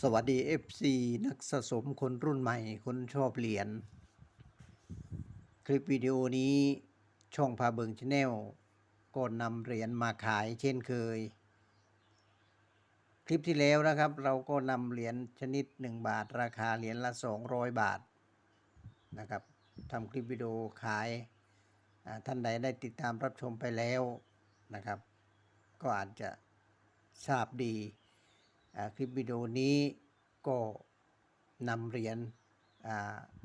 สวัสดี FC นักสะสมคนรุ่นใหม่ คนชอบเหรียญคลิปวิดีโอนี้ช่องพาเบิงชาแนลก็นำเหรียญมาขายเช่นเคย คลิปที่แล้วนะครับ เราก็นำเหรียญชนิด 1 บาท ราคาเหรียญละ 200 บาทนะครับทำคลิปวิดีโอขาย ท่านใดได้ติดตามรับชมไปแล้วนะครับ ก็อาจจะทราบดี คลิปวิดีโอนี้ก็นำเหรียญ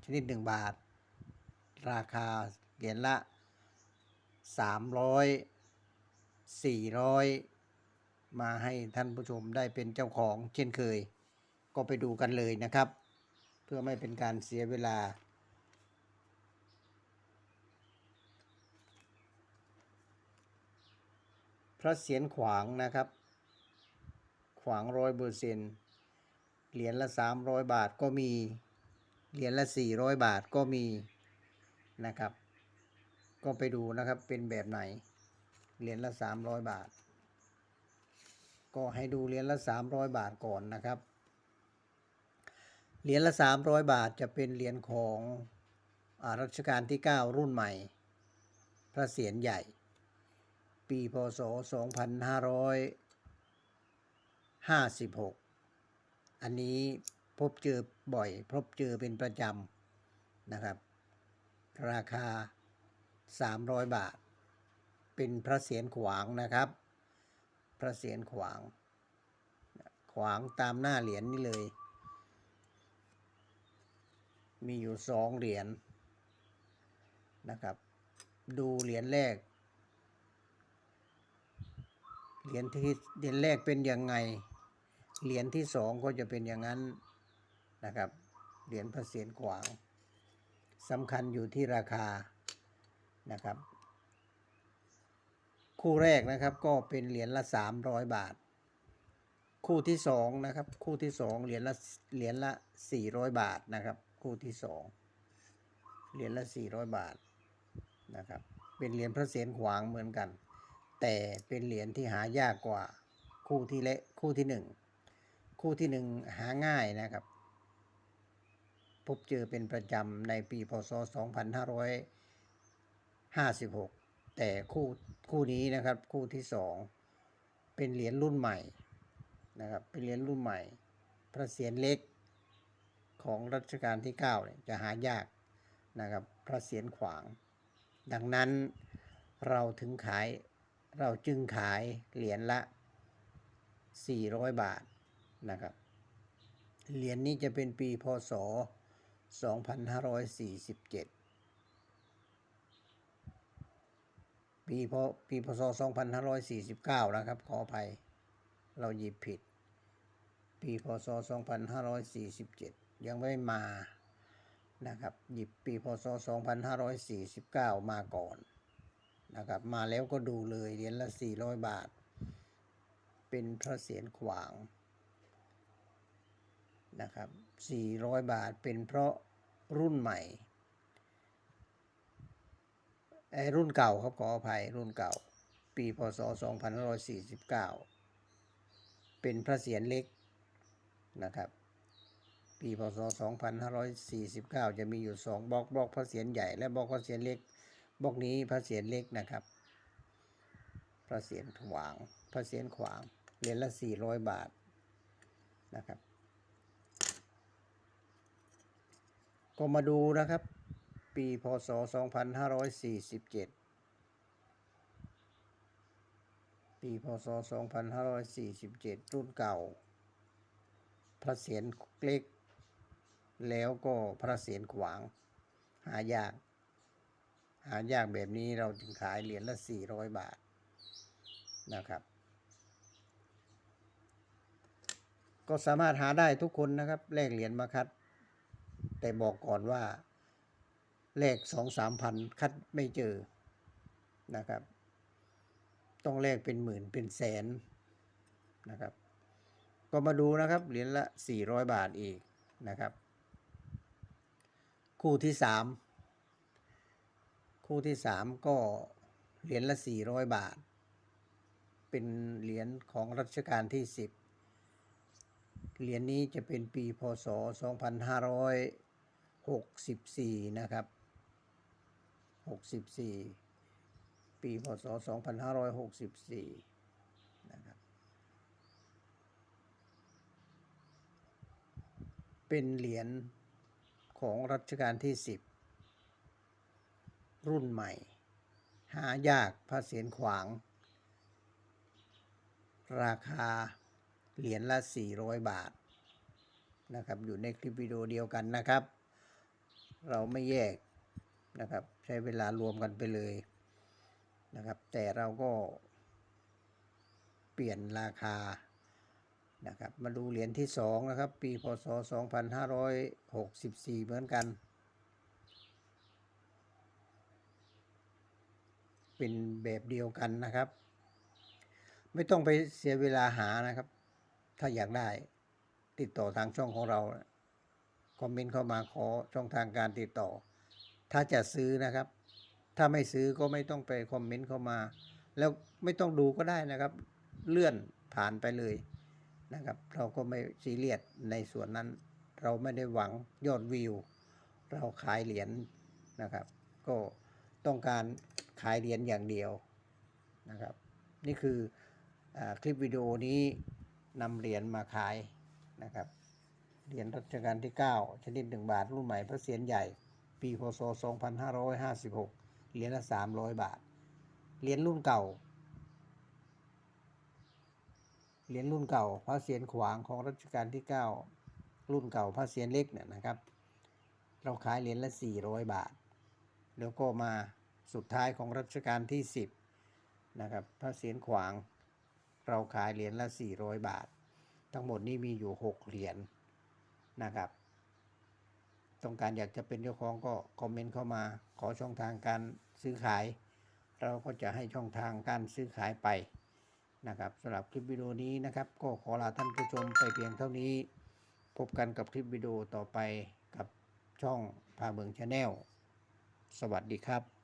ชนิด 1 บาท ราคาเหรียญละ 300 400 มาให้ท่านผู้ชมได้เป็นเจ้าของเช่นเคย ก็ไปดูกันเลยนะครับ เพื่อไม่เป็นการเสียเวลาพระเศียรขวางนะครับ ขวางร้อยเปอร์เซ็นเหรียญละสามร้อยบาทก็มี เหรียญละสี่ร้อยบาทก็มีนะครับ ก็ไปดูนะครับเป็นแบบไหน เหรียญละสามร้อยบาท ก็ให้ดูเหรียญละสามร้อยบาทก่อนนะครับ เหรียญละสามร้อยบาทจะเป็นเหรียญของอรัชกาลที่เก้ารุ่นใหม่ พระเศียรใหญ่ ปีพศส องพันห้าสิบหกอันนี้พบเจอบ่อย พบเจอเป็นประจำนะครับ ราคา 300 บาท เป็นพระเศียรขวางนะครับ พระเศียรขวาง ขวางตามหน้าเหรียญนี่เลย มีอยู่สองเหรียญนะครับ ดูเหรียญแรกเหรียญที่เหรียญแรกเป็นยังไง เหรียญที่สองก็จะเป็นอย่างนั้นนะครับ เหรียญพระเศียรขวางสำคัญอยู่ที่ราคานะครับ คู่แรกนะครับก็เป็นเหรียญละสามร้อยบาท คู่ที่สองนะครับ คู่ที่สองเหรียญละเหรียญละสี่ร้อยบาทนะครับ คู่ที่สองเหรียญละสี่ร้อยบาทนะครับ เป็นเหรียญพระเศียรขวางเหมือนกัน แต่เป็นเหรียญที่หายากกว่าคู่ที่เละคู่ที่หนึ่ง คู่ที่หนึ่งหาง่ายนะครับ พบเจอเป็นประจำในปีพศ 2556 แต่คู่คู่นี้นะครับ คู่ที่สองเป็นเหรียญรุ่นใหม่นะครับ เป็นเหรียญรุ่นใหม่ พระเศียรเล็กของรัชกาลที่9เนี่ยจะหายากนะครับ พระเศียรขวาง ดังนั้นเราถึงขายเราจึงขายเหรียญละ 400 บาท นะครับ เหรียญนี้จะเป็นปีพศ 2547 ปีพปีพศ 2549 นะครับ ขออภัย เราหยิบผิด ปีพศ 2547 ยังไม่มานะครับ หยิบปีพศ 2549 มาก่อนนะครับ มาแล้วก็ดูเลยเหรียญละ 400 บาท เป็นพระเศียรขวาง นะครับ 400 บาทเป็นเพราะรุ่นใหม่ไอ้รุ่นเก่าครับขออภัยรุ่นเก่า ปีพศ 2549 เป็นพระเศียรเล็กนะครับ ปีพศ 2549 จะมีอยู่ 2บล็อกบล็อกพระเศียรใหญ่และบล็อกพระเศียรเล็กบล็อกนี้พระเศียรเล็กนะครับ พระเศียรขวาง พระเศียรขวางเหรียญละสี่ร้อยบาทนะครับ ก็มาดูนะครับ ปีพศสองพันห้าร้อยสี่สิบเจ็ดปีพศสองพันห้าร้อยสี่สิบเจ็ดรุ่นเก่า พระเศียรเล็ก แล้วก็พระเศียรขวาง หายาก หายากแบบนี้เราจึงขายเหรียญละ 400 บาทนะครับก็สามารถหาได้ทุกคนนะครับแลกเหรียญมาคัด แต่บอกก่อนว่าแลกสองสามพันคัดไม่เจอนะครับ ต้องแลกเป็นหมื่นเป็นแสนนะครับ ก็มาดูนะครับเหรียญละ 400 บาทอีกนะครับ คู่ที่สามคู่ที่สามก็เหรียญละ 400 บาท เป็นเหรียญของรัชกาลที่ 10เหรียญนี้จะเป็นปีพศ 64 นะครับ 64 ปีพศ 2564 นะครับ เป็นเหรียญของรัชกาลที่ 10 รุ่นใหม่ หายากพระเศียรขวาง ราคาเหรียญละ 400 บาทนะครับ อยู่ในคลิปวิดีโอเดียวกันนะครับ เราไม่แยกนะครับ ใช้เวลารวมกันไปเลยนะครับ แต่เราก็เปลี่ยนราคานะครับมาดูเหรียญที่สองนะครับ ปีพศ 2564 เหมือนกัน เป็นแบบเดียวกันนะครับ ไม่ต้องไปเสียเวลาหานะครับ ถ้าอยากได้ติดต่อทางช่องของเรา คอมเมนต์เข้ามาขอช่องทางการติดต่อ ถ้าจะซื้อนะครับ ถ้าไม่ซื้อก็ไม่ต้องไปคอมเมนต์เข้ามา แล้วไม่ต้องดูก็ได้นะครับ เลื่อนผ่านไปเลยนะครับ เราก็ไม่ซีเรียสในส่วนนั้น เราไม่ได้หวังยอดวิว เราขายเหรียญนะครับ ก็ต้องการขายเหรียญอย่างเดียวนะครับ นี่คืออคลิปวิดีโอนี้นำเหรียญมาขายนะครับ เหรียญรัชกาลที่ 9 ชนิด 1 บาท รุ่นใหม่พระเศียรใหญ่ ปีพศ 2556 เหรียญละ 300 บาท เหรียญรุ่นเก่า เหรียญรุ่นเก่า พระเศียรขวางของรัชกาลที่ 9 รุ่นเก่าพระเศียรเล็กเนี่ยนะครับ เราขายเหรียญละ 400 บาท แล้วก็มาสุดท้ายของรัชกาลที่ 10 นะครับ พระเศียรขวาง เราขายเหรียญละ 400 บาท ทั้งหมดนี้มีอยู่ 6 เหรียญ นะครับ ต้องการอยากจะเป็นเจ้าของก็คอมเมนต์เข้ามา ขอช่องทางการซื้อขาย เราก็จะให้ช่องทางการซื้อขายไปนะครับสำหรับคลิปวิดีโอนี้นะครับ ก็ขอลาท่านผู้ชมไปเพียงเท่านี้ พบกันกับคลิปวิดีโอต่อไปกับช่องพาเมืองชาแนลสวัสดีครับ